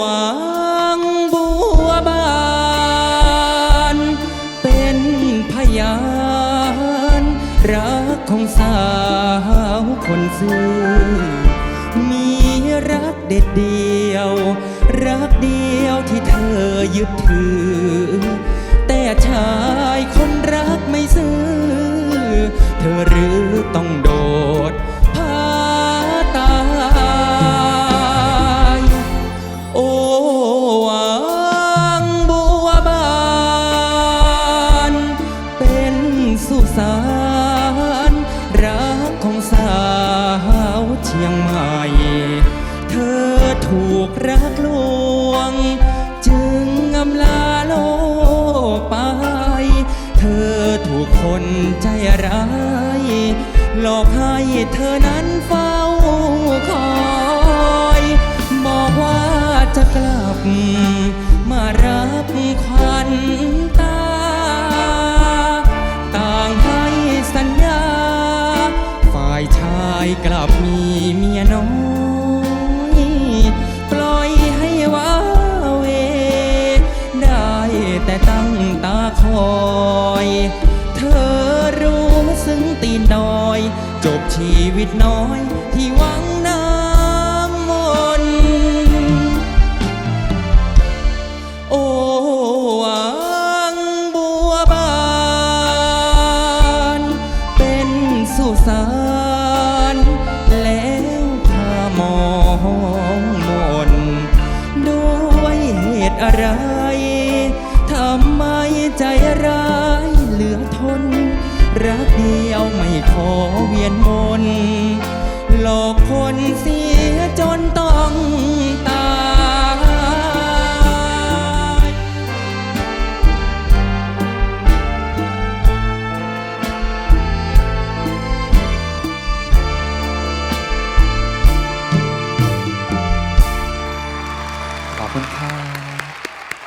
วางบัวบาน เป็นพยาน รักของสาวคนซื่อมีรักเด็ดเดียว รักเดียวที่เธอยึดถือ แต่ชายคนรักไม่ซื่อ เธอหรือต้องโดน ชียงใหม่ เธอถูกรักลวง จึงอำลาโลกไป เธอถูกคนใจร้าย หลอกให้เธอนั้นเฝ้าคอยบอกว่าจะกลับ มารับควันตา ต่างให้สัญญา ฝ่ายชายกลับมี น้อยปล่อยให้ว้าเว ได้แต่ตั้งตาคอย เธอรู้ซึ้งตีนดอย จบชีวิตน้อยที่หวังน้ำมนต์โอ้วังบัวบาน เป็นสุสาน ตุอะไร ทำไมใจร้ายเหลือทน รักเดียวไม่ขอเวียนมนหลอกคนเสีย